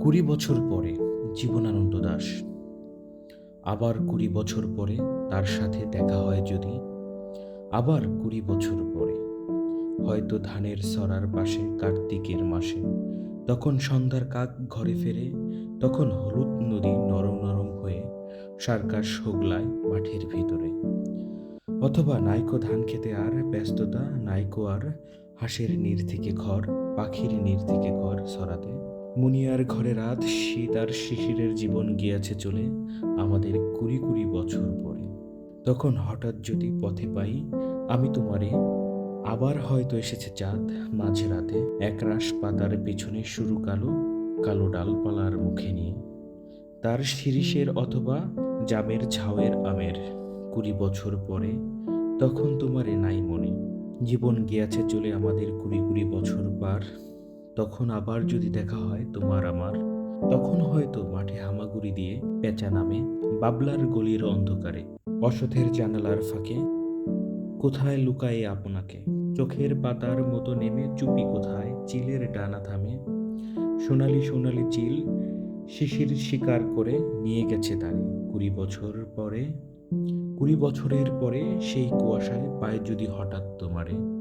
কুড়ি বছর পরে জীবনানন্দ দাস। আবার কুড়ি বছর পরে তার সাথে দেখা হয় যদি, আবার কুড়ি বছর পরে। হয়তো ধানের সরার পাশে কার্তিকের মাসে। তখন সন্ধ্যার কাক ঘরে ফেরে, তখন হলুদ নদী নরম নরম হয়ে সার্কাস হোগলায় মাঠের ভিতরে। অথবা নাইকো ধান খেতে আর ব্যস্ততা, নাইকো আর হাঁসের নীর থেকে ঘর, পাখির নীর থেকে ঘর সরাতে। মুনিয়ার ঘরে রাত শীত আর শিশিরের জীবন গিয়াছে চলে আমাদের কুড়ি কুড়ি বছর পরে। তখন হঠাৎ যদি পথে পাই, আমি তোমারে। আবার হয়তো এসেছে চাঁদ মাঝে মাঝরাতে একরাশ পাতার পেছনে শুরু কালো কালো ডালপালার মুখে নিয়ে। তার শিরিষের অথবা জামের ঝাউয়ের আমের কুড়ি বছর পরে, তখন তোমারে নাই মনে। জীবন গিয়াছে চলে আমাদের কুড়ি কুড়ি বছর পার তখন আবার যদি দেখা হয় তোমার আমার, তখন হয়তো মাঠে হামাগুড়ি দিয়ে পেঁচা নামে বাবলার গলির অন্ধকারে অসথের জানালার ফাঁকে। কোথায় লুকায়ে আপনাকে? চোখের পাতার মতো নেমে চুপি কোথায়? চিলের ডানা থামে। সোনালি সোনালি চিল শিশির শিকার করে নিয়ে গেছে তারে। কুড়ি বছর পরে, কুড়ি বছরের পরে সেই কুয়াশায় পায়ে যদি হঠাৎ তোমারে